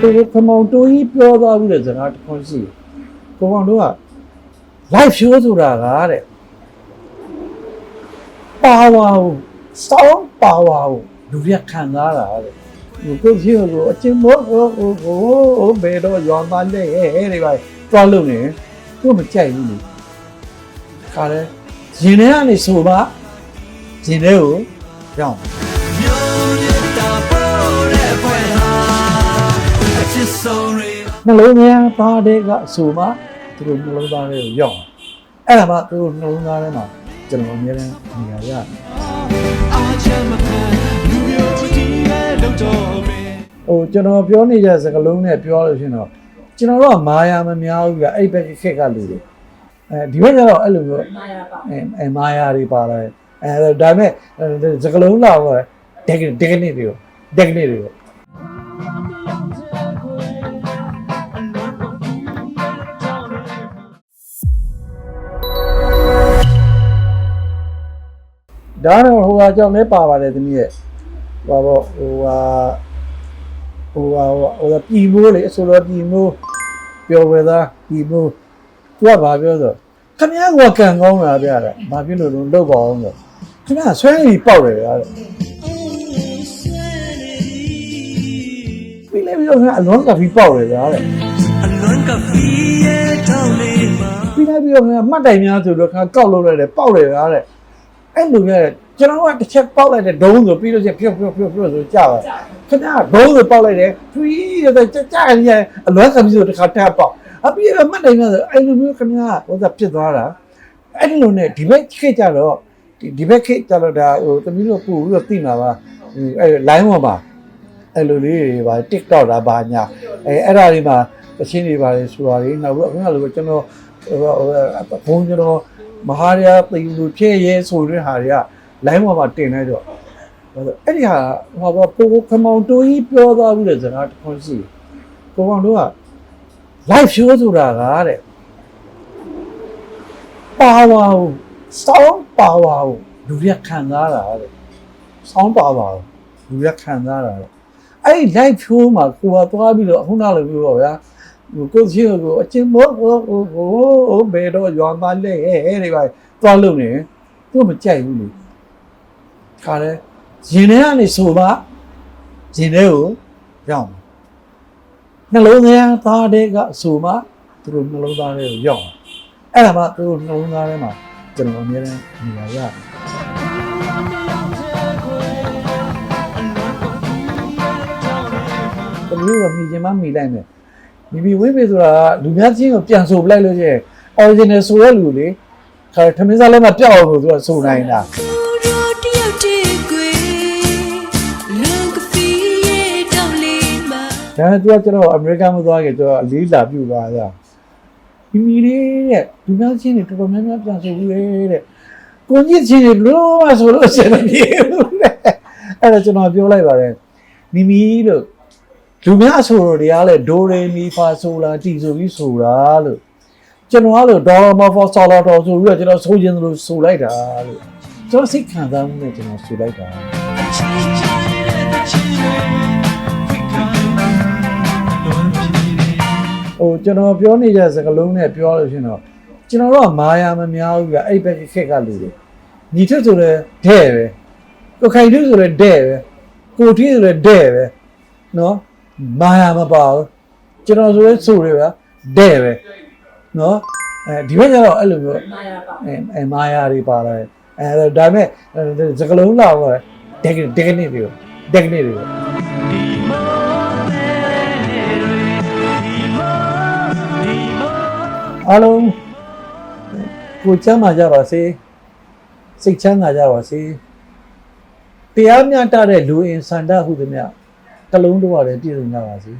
ကိုခမောင်တိုးကြီးပြောသွားဘူးတဲ့စကားတစ်ခွန်းရှိတယ်ကိုကောင်တို့က live show ဆိုတာကတဲ့ပါဝါကို sound power ကိုလူရခံစားတာတဲ့ဒီကိုကြီးကိုအချင်းမို့ဟိုဟိုဟိုဟိုဘယ်တော့ရောင်းသားလက်ဟဲ့ဟဲ့တွေပါတွားလို့နေသူမကြိုက်ဘူးလေခါလဲရင်ထဲကနေဆိုပါရင်ထဲကိုကြောင်း နှလုံးသားသားတွေကဆိုမှသူတို့နှလုံးသားတွေကိုရောက်အောင်အဲ့ဒါမှသူတို့နှလုံးသားထဲမှာကျွန်တော်အများနဲ့နေရာရတယ်ဟိုကျွန်တော်ပြောနေကြစကားလုံးနဲ့ပြောလို့ရှိရင်တော့ကျွန်တော်တို့ကမာယာမများဘူးပြအဲ့ဘက်ခက်ကလူတွေအဲဒီဘက်ကျတော့အဲ့လိုမျိုးမာယာပါအဲအဲမာယာတွေပါလာတယ်အဲဒါပေမဲ့စကားလုံးလာတော့ဒက်ဒက်နစ်တွေကိုဒက်နစ်တွေ ဒါတော့ဟိုဟာကြောင့်လည်းပါပါတယ်သမီးရဲ့ဟိုပါဟိုဟာဟိုဟာဟိုဟာပြည်မိုးလေအဆိုတော်ပြည်မိုးပျော်ဝဲသားပြည်မိုးသူကဘာပြောဆိုခမည်းကကံကောင်းတာပြတယ်ဘာဖြစ်လို့လို့လောက်ပါအောင်ဆိုခမည်းဆွဲနေပေါက်တယ်ဗျာတဲ့ပြီးလေပြီးတော့အလွန်ကဖီပေါက်တယ်ဗျာတဲ့ပြီးလိုက်ပြီးတော့မှတ်တိုင်များဆိုတော့ခါကောက်လုပ်လိုက်တယ်ပေါက်တယ်ဗျာတဲ့ အဲ့လိုမျိုးကျွန်တော်ကတစ်ချက်ပေါက်လိုက်တဲ့ဒုံးဆိုပြီးလို့ချင်းဖြုတ်ဖြုတ်ဖြုတ်ဖြုတ်ဆိုကြာပါခင်ဗျာဒုံးဆိုပေါက်လိုက်တယ်ထွီးတဲ့ကြာကြာရအလွမ်းကပြီးဆိုတစ်ခါတက်ပေါက်အပြီးတော့မှတ်တယ်မျိုးဆိုအဲ့လိုမျိုးခင်ဗျာဟိုသာဖြစ်သွားတာအဲ့ဒီလိုနဲ့ဒီဘက်ခေတ်ကြတော့ဒီဒီဘက်ခေတ်ကြတော့ဒါဟိုတမီးတို့ပို့ပြီးတော့သိမှာပါဟိုအဲ့ line ပေါ်မှာအဲ့လိုလေးတွေပါ TikTok တာပါညာအဲအဲ့ဒါတွေမှာတချင်းတွေပါလေဆိုတာတွေနောက်ပြီးအခုကလိုကျွန်တော်ဟိုဘုန်းကျွန်တော် မဟာရသိလူဖြစ်ရဲဆိုတဲ့ဟာတွေက line ပေါ်မှာတင်လိုက်တော့ဘာလို့အဲ့ဒီဟာဟောပို့ခမောင်တိုးကြီးပြောသွားဘူးတဲ့စကားတစ်ခွန်းရှိတယ်ကိုကောင်တို့က live show ဆိုတာကတဲ့ပါဝါကို sound power ကိုလူရခံစားတာတဲ့ sound power ကိုလူရခံစားတာတဲ့အဲ့ဒီ live show မှာကိုကသွားပြီးတော့အခုနောက်လိုပြောပါဗျာဟို ကိုကြီးကိုအချင်းမို့ဟိုဟိုဟိုဟိုဘယ်တော့ရွာသားလက်ဟဲ့ဟဲ့တွေပါသွားလို့နေသူမကြိုက်ဘူးလေခါလဲရင်ထဲကနေဆိုပါရင်ထဲကိုရောက်နှလုံးသားသားတွေကဆိုမှသူတို့နှလုံးသားတွေကိုရောက်အဲ့ဒါမှသူတို့နှလုံးသားထဲမှာကျွန်တော်အများနဲ့နေရာရတယ်တမျိုးတော့မိချင်မှမိလိုက်မယ် မိမိဝိပေဆိုတာကလူများချင်းကိုပြန်ဆိုပလိုက်လို့ရှိရင် original ဆိုတဲ့လူလေခါထမင်းစားလည်းမပြောက်အောင်လို့သူကဆိုနိုင်တာတယောက်တည်းကွယ်လွန်ကဖီရဲ့တောင်းလေးမှာဒါနဲ့သူကကျွန်တော်အမေရိကန်မသွားခင်ကျွန်တော်အလေးလာပြုသွားတာမိမိလေးတဲ့လူများချင်းတွေတော်တော်များများပြန်ဆိုဘူးလေတဲ့ကိုကြီးချင်းတွေလုံးဝဆိုလို့အစင်မပြေဘူးတဲ့အဲ့ဒါကျွန်တော်ပြောလိုက်ပါတယ်မိမိလို့ လူများဆိုတော့တရားလဲဒိုရေမီဖာဆိုလာတီဆိုပြီးဆိုတာလို့ကျွန်တော်ကလို့ဒေါ်လာမဖော်ဆော်လာတော်ဆိုပြီးတော့ကျွန်တော်ဆိုခြင်းလို့ဆိုလိုက်တာလို့ကျွန်တော်စိတ်ခံစားမှုနဲ့ကျွန်တော်ဆိုလိုက်တာဟိုကျွန်တော်ပြောနေကြစကားလုံးနဲ့ပြောလို့ရှရင်တော့ကျွန်တော်တို့ကမာယာမများဘူးပြအဲ့ဘက်ခက်ကလူတွေညီထက်ဆိုလဲတဲ့ပဲကိုခိုင်ထက်ဆိုလဲတဲ့ပဲကိုထီးဆိုလဲတဲ့ပဲနော် မာယာမပါဘူးကျွန်တော်ဆိုလဲဆိုရပဲတဲ့ပဲနော်အဲဒီဘက်ကျတော့အဲ့လိုမျိုးမာယာပါအဲအဲမာယာတွေပါလာတယ်အဲဒါပေမဲ့စကလုံးလာတော့ဒက်ဒက်နစ်တွေကိုဒက်နစ်တွေကိုအားလုံးကိုချမ်းသာကြပါစေစိတ်ချမ်းသာကြပါစေတရားမျှတတဲ့လူအင်ဆန္ဒဟုသမျှ တစ်လုံးတော့ရတယ်ပြည့်စုံကြပါစေ